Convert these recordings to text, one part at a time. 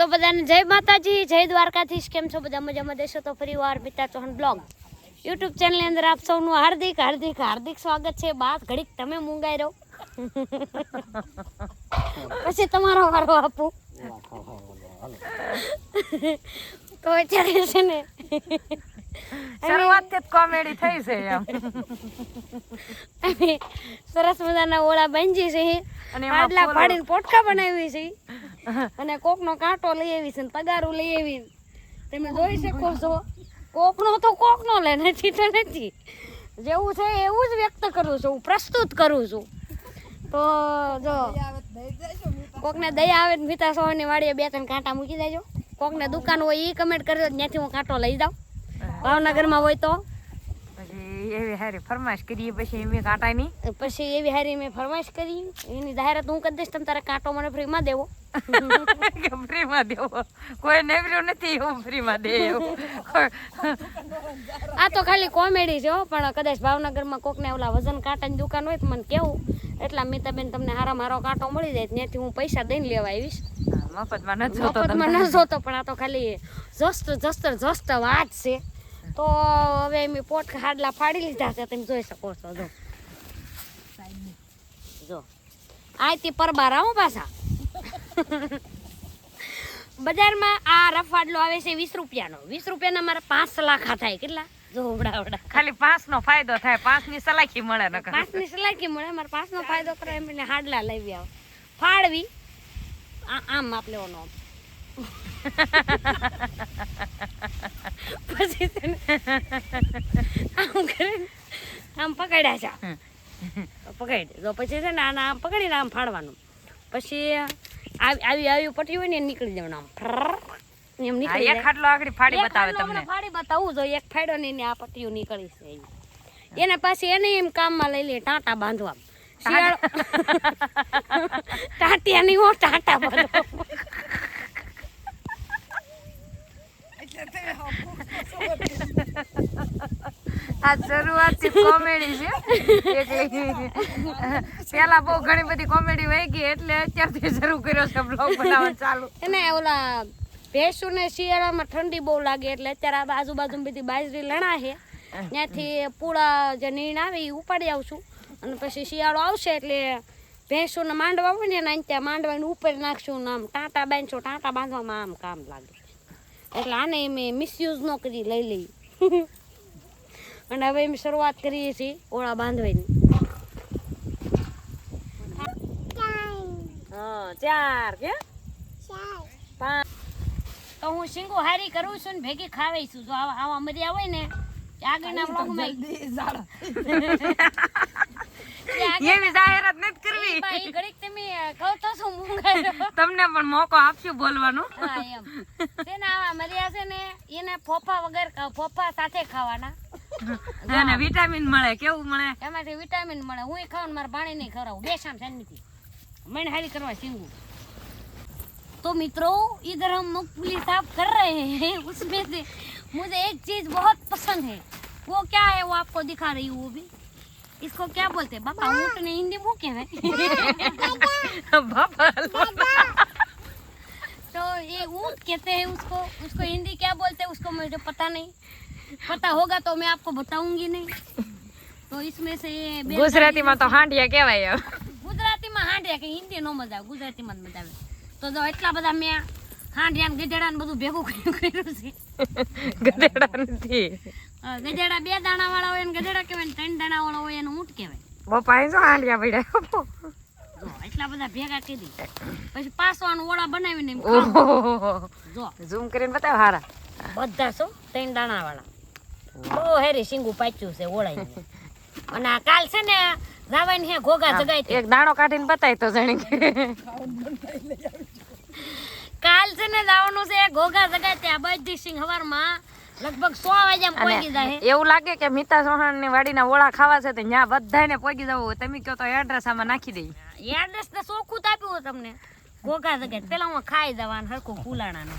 તો બધાને જય માતાજી જય દ્વારકાધીશ. કેમ છો બધા? મજામાં દેશો? તો ફરી વાર મિતા ચૌહાણ બ્લોગ. યુટ્યુબ ચેનલની અંદર આપ સૌનું હાર્દિક હાર્દિક હાર્દિક સ્વાગત છે. બાદ ઘડીક તમે મૂંગાઈ રહો. પછી તમારો વારો આપું. તો અત્યારે છે ને શરૂઆતથી જ કોમેડી થઈ છે એમ. સરસ મજાના ઓળા બાંધી છે. અને આટલા પાડીને પોટકા બનાવી છે. અને કોકનો કાંટો લઈ આવી છે ને તગારું લઈ આવી તમે જોઈ શકો છો કોકનો તો કોકનો લે નથી તો નથી. જેવું છે એવું જ વ્યક્ત કરું છું હું પ્રસ્તુત કરું છું. તો જો કોકને દયા આવે મિતા સોની વાડીએ બે ત્રણ કાંટા મૂકી દેજો. કોકને દુકાન હોય એ કમેન્ટ કરજો ત્યાંથી હું કાંટો લઈ જાઉં. ભાવનગરમાં હોય તો. પછી એવી હારી ફરમાઈશ કરીએ પછી એમ કાંટા ની પછી એવી હારી મેં ફરમાઈશ કરી એની જાહેરાત હું કરી દઈશ તમે તારે કાંટો મને ફ્રીમાં દેવો. ફ્રીમાં દેવો. કોઈ નેવર્યું નથી એવું ફ્રીમાં દે એવું આ તો ખાલી કોમેડી છે પણ કદાચ ભાવનગરમાં કોકને ઓલા વજન કાંટાની દુકાન હોય તો મને કેવું. એટલા મિતાબેન તમને હારા મારો કાંટો મળી જાય ત્યાંથી હું પૈસા દઈને લેવા આવીશ. મફતમાં ન જોતો મફતમાં ન જોતો પણ આ તો ખાલી જસ્ટ જસ્ટ જસ્ટ વાત છે. તો હવે મેં પોટ હાડલા ફાડી લીધા છે તમે જોઈ શકો છો જો. જો. આયથી પરબાર આવો પાછા. બજારમાં આ રફાડલો આવે છે વીસ રૂપિયાનો. વીસ રૂપિયાના મારા પાંચ સલાખા થાય. કેટલા? જો વડા ખાલી પાંચ નો ફાયદો થાય. પાંચની સલાખી મળે ન પાંચની સલાખી મળે. મારે પાંચનો ફાયદો કરે એમ એને હાડલા લઈ આવો. ફાળવી આમ માપ લેવાનો આમ. પછી તેને આમ કરીને આમ પકડ્યા છે. પકડી જો પછી છે ને આના આમ પકડીને આમ ફાડવાનું. પછી આવી આવી આવી પટ્ટી હોય ને નીકળી જવાનું આમ. એમ નીકળી એક ખાટલો આગળ ફાડી બતાવે તમને. ફાડી બતાવું જોઈએ એક ફાડો ને એની આ પટ્ટીઓ નીકળી છે એની. પાછી એને એમ કામમાં લઈ લે ટાંટા બાંધવા. શિયાળો ટાંટિયા નહીં હો ટાંટા બાંધવા. આ શરૂઆત કોમેડી છે. પેલા બહુ ઘણી બધી કોમેડી વહી ગઈ એટલે અત્યારથી શરૂ કર્યો છે બ્લોગ બનાવવાનું ચાલુ. એને ઓલા ભેંસુને શિયાળામાં ઠંડી બહુ લાગે એટલે અત્યારે આ આજુબાજુ બધી બાજરી લણા છે. ત્યાંથી પૂળા જે નીણ આવે એ ઉપાડી આવશું અને પછી શિયાળો આવશે એટલે ભેંસોને માંડવા હોય ને ત્યાં માંડવાની ઉપર નાખશું આમ ટાંટા બાંધશું ટાંટા બાંધવામાં આમ કામ લાગે. એટલે આને મેં મિસયુઝ ન કરી લઈ લઈ. અને હવે એમ શરૂઆત કરીએ છીએ ઓળા બાંધવાની. હા ચાર કે? પાંચ તો હું શીંગો હારી કરું છું ને ભેગી ખાવાઈ છું. જો આવા આવા મર્યા હોય ને આગળના બ્લોગમાં એવી જાહેરાત નથી કરવી ભાઈ ઘડીક તમે કહો તો શું મૂંગાઈ તમને પણ મોકો આપશું બોલવાનું હા એમ છે ને આવા મર્યા છે ને એને ફોફા વગર ફોફા સાથે ખાવાના અને વિટામિન મળે કેવું મળે એમાંથી વિટામિન મળે હું ખાઉં ને મારા પાણી નહીં ખવડાવું બે શામ શાંતિથી મને હારી કરવા શીંગું तो मित्रों इधर हम मूंगफली साफ कर रहे हैं उसमें से मुझे एक चीज बहुत पसंद है वो क्या है वो आपको दिखा रही हूँ वो भी इसको क्या बोलते हैं बापा ऊँट ने हिंदी मुँह क्या है બાપા तो ये ऊँट कहते हैं उसको उसको हिंदी क्या बोलते हैं उसको मुझे पता नहीं पता होगा तो मैं आपको बताऊंगी नहीं तो इसमें से ये बैलगाड़ी- ગુજરાતીમાં તો હાંડિયા કહેવાય એમ. ગુજરાતીમાં હાંડિયા કે હિન્દી નો મજા આવે ગુજરાતીમાં જ મજા આવે તો જો એટલા બધા મેં હાંડિયા ને ગધેડા ને બધું ભેગું કર્યું કર્યું છે ગધેડા નથી અ, ગધેડા બે દાણા વાળા હોય ને ગધેડા કહેવાય ને ત્રણ દાણા વાળા હોય એને ઊંટ કહેવાય. પપ્પા એ શું પડ્યા. એટલા બધા ભેગા કરી પછી પાસવાનું ઓળા બનાવીને એમ ખાવું. ઓહો. જો. ઝૂમ કરીને બતાવ હારા. બધા છો ત્રણ દાણા વાળા બહુ હેરી સિંગું પાચ્યું છે ઓળાઈ અને આ કાલ છે ને રાવાની હે ઘોઘા જગાઈ એક દાણો કાઢીને બતાય તો જાણી કાલ છે ને જવાનું છે ઘોઘા જગાઈ ત્યાં બધી સિંગ હવારમાં. લગભગ સો વાગ્યા પહોંચી જાય. એવું લાગે કે મિતા ચૌહાણની વાડીના ઓળા ખાવા છે તો ત્યાં બધાને પહોંચી જવું હોય. તમે કહો તો એડ્રેસ આમાં નાખી દઈ. એડ્રેસ તો ચોખ્ખું આપ્યું હોય તમને. ગોગા જગ્યા પેલા હું ખાઈ જવાનું હરખું ફૂલાણાનું.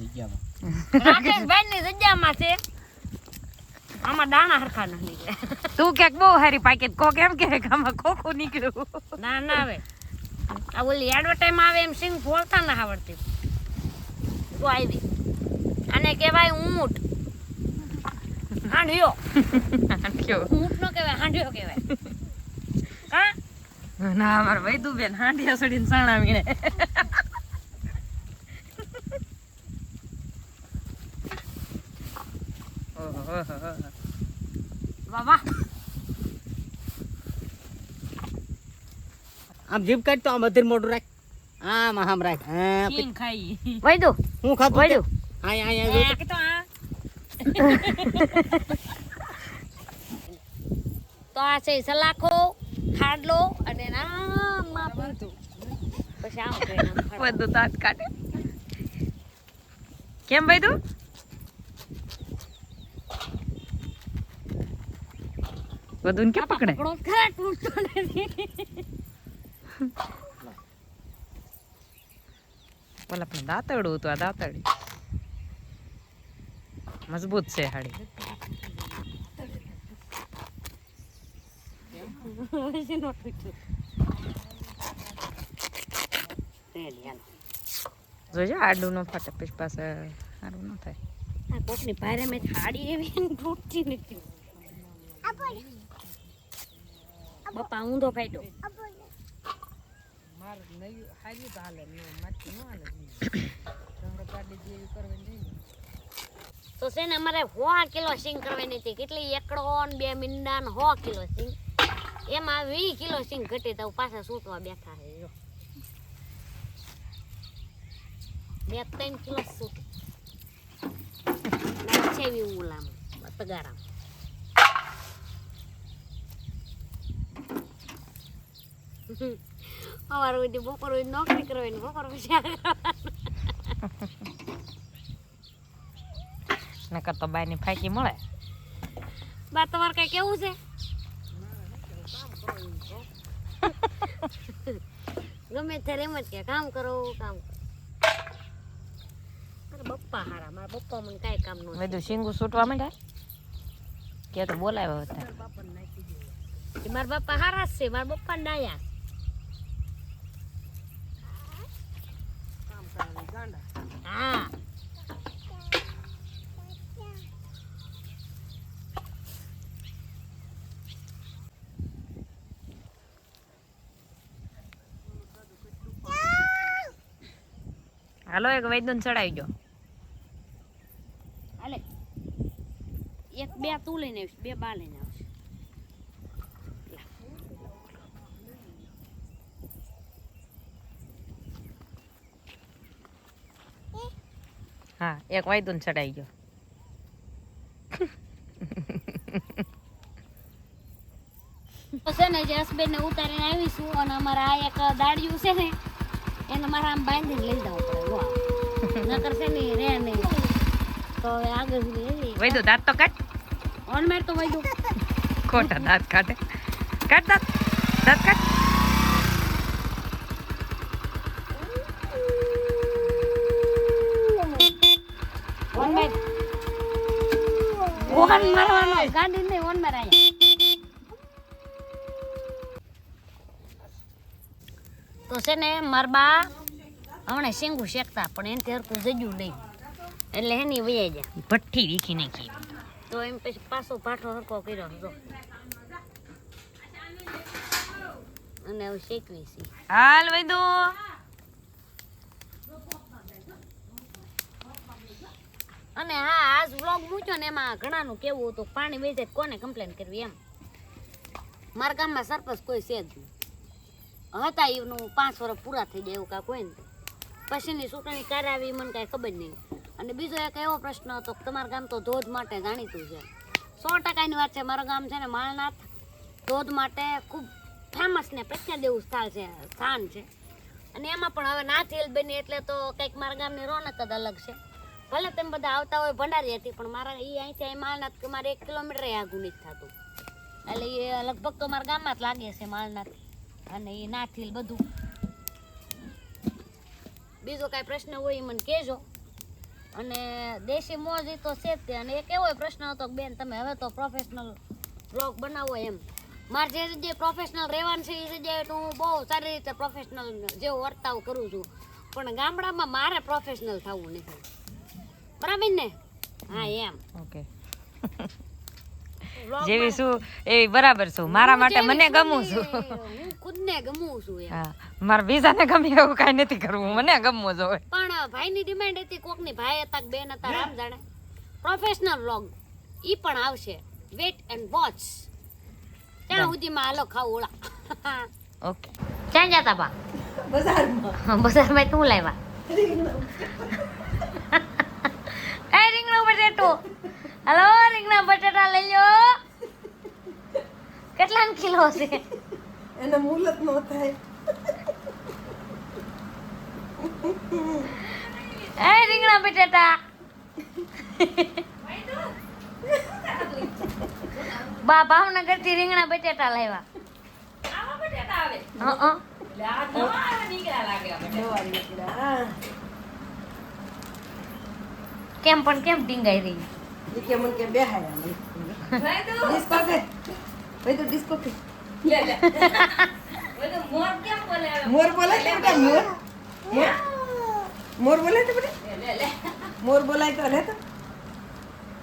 જગ્યામાં. ની જગ્યામાં છે. આમાં દાણા હરખા ન નીકળે. તું ક્યાંક બહુ હારી પાકેટ કો કેમ કે આમાં ખોખું નીકળ્યું. ના ના આવે. આ ઓલી એડવર્ટાઈઝમાં આવે એમ સિંગ ફોડતા ના આવડતી. વસ્તુ આવી. આને કહેવાય ઊંટ. હાંડિયો. હાંડિયો. ઊંટ નો કહેવાય હાંડિયો કહેવાય. હા? ના અમાર વૈદુ બેન હાંડિયા સડીને સાણા વીણે વાહ વાહ. આમ જીભ કાઢ તો આમ અધીર મોઢું રાખ. આમ આમ રાખ. હા ખાઈ. વૈદુ હું ખાધું વૈદુ? આય આય કે તો આ તો આ છે સલાખો ખાડલો અને નામમાં પૂંતું પછી આમ બધું દાંત કાઢે કેમ વૈદુ બધું કે પકડે પેલા પણ દાંતડું હતું આ દાંતરડી મજબૂત છે નો હાલો. જોજો આડું નો ફાટે પછી પાસે સારું ન થાય. આ કોકની ભારે મેં થાળી એવી ને તૂટતી નથી. બપ્પા ઊંધો ફાટ્યો તો છે ને અમારે સો કિલો સિંગ કરવાની હતી. કેટલી એકડો ને બે મીંડા ને સો કિલો સિંગ. એમાં વીસ કિલો સિંગ ઘટી તો પાછા સૂટવા બેઠા છે, જો. બે ત્રણ કિલો સૂટ છે ઉલામ તગારામ અમારું બપોર નોકરી કરવાની, બપોર પછી. નકર તો બાયની ફાંકી મળે. બા તમારે કઈ કેવું છે? ગમે ત્યારે એમ જ કે કામ કરો કામ કરો. મારા બપ્પા હારા મારા બપ્પા મને કાંઈ કામ નો બધું શીંગું છૂટવા માંડ્યા. કે તો બોલાવ્યો હતા. મારા બાપા હારા છે મારા બપ્પા ડાયા. હા. હાલો એક વૈદન ચડાવી ગયો. હાલે. એક બે તું લઈને આવીશ બે બા લઈને આવશે. હા એક વૈદન ચડાવી ગયો. છે ને જે હસબેન્ડ ને ઉતારીને આવીશું અને અમારા આ એક દાડિયું છે ને એને મારા આમ બાંધીને લઈ જવું પડે. નકર છે ને રે નહીં. તો હવે આગળ સુધી વૈદુ દાંત તો કાઢ. ઓન મેર તો વૈદું ખોટા દાંત કાઢે. કાઢ દાંત. દાંત કાઢ. On Mer. ઓન મારવાનો. ગાડી નહીં ઓન મેર આયા તો છે ને મારા બા હમણાં શેંગું શેકતા પણ એનથી હરકું જજ્યું નહીં. એટલે એની વૈયા જાય ભઠ્ઠી વીખી નાખી. તો એમ પછી પાછો પાઠો હરકો કર્યો હતો અને હવે શેકવી છે. હાલ વૈદુ અને હા આજ વ્લોગ મૂક્યો ને એમાં ઘણાનું કેવું હતું પાણી વેચે કોને કમ્પ્લેન કરવી એમ? મારા ગામમાં સરપંચ કોઈ છે જ નહીં. હતા એનું પાંચ વર્ષ પૂરા થઈ જાય એવું કાંઈ કોઈ નથી પછીની ચૂંટણી આવી મને કાંઈ ખબર નહીં. અને બીજો એક એવો પ્રશ્ન હતો કે તમારું ગામ તો ધોધ માટે જાણીતું છે. સો ટકાની વાત છે, મારું ગામ છે ને માળનાથ. ધોધ માટે ખૂબ ફેમસ ને પ્રખ્યાત એવું સ્થળ છે, સ્થાન છે. અને એમાં પણ હવે નાથ હિલ બની એટલે તો કંઈક મારા ગામની રોનક જ અલગ છે. ભલે તેમ બધા આવતા હોય ભંડારી હતી, પણ મારા એ અહીંથી અહીં માળનાથ કે મારે એક કિલોમીટર આઘું નથી થતું. એટલે એ લગભગ તો મારા ગામમાં જ લાગે છે માળનાથ. અને એ નાથ હિલ બધું. બીજો કાંઈ પ્રશ્ન હોય એ મને કહેજો. અને દેશી મોજ એ તો છે જ તે. અને એક એવો પ્રશ્ન હતો કે બેન તમે હવે તો પ્રોફેશનલ બ્લોગ બનાવો એમ. મારે જે જગ્યાએ પ્રોફેશનલ રહેવાનું છે એ જગ્યાએ તો હું બહુ સારી રીતે પ્રોફેશનલ જેવો વર્તાવ કરું છું. પણ ગામડામાં મારે પ્રોફેશનલ થવું નથી. બરાબર ને? હા એમ. ઓકે. જેવી શું એ બરાબર છું. મારા માટે મને ગમું છું. ખુદને ગમું છું હા મારા બીજાને ગમે એવું કઈ નથી કરવું મને ગમવું જોઈએ પણ ભાઈની ડિમાન્ડ હતી કોકની ભાઈ હતા કે બેન હતા રામ જાણે. પ્રોફેશનલ વ્લોગ ઈ પણ આવશે. વેટ એન્ડ વોચ ત્યાં સુધીમાં હાલો ખાવ ઓળા ઓકે ક્યાં જતા બા? બજારમાં. બજારમાં તું લાવ્યા એ રીંગણું બટેટું. હલો રીંગણા બટેટા લઈ લ્યો. કેટલા કિલો છે એને મુલત નો થાય. એ રીંગણા બટેટા. બા ભાવનગરથી રીંગણા બટેટા લાવ્યા. કેમ પણ કેમ ડીંગાઈ રહી? કેમ કે મને કે બેહાડ્યા નહીં. ડિસ્કો ડિસ્કો મોર બોલાય તો બેટા મોર મોર મોર બોલાય તો બેટા મોર બોલાય તો લે તો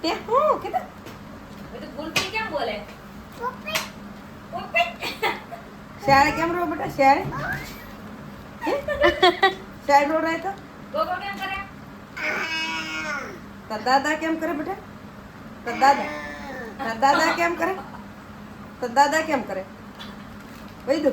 તે હું કીધું શાળે કેમ રહો બેટા શાળે હે? શાળે નો રહે તો તાર દાદા કેમ કરે બેટા તાર દાદા તાર દાદા કેમ કરે તાર દાદા કેમ કરે વૈદુ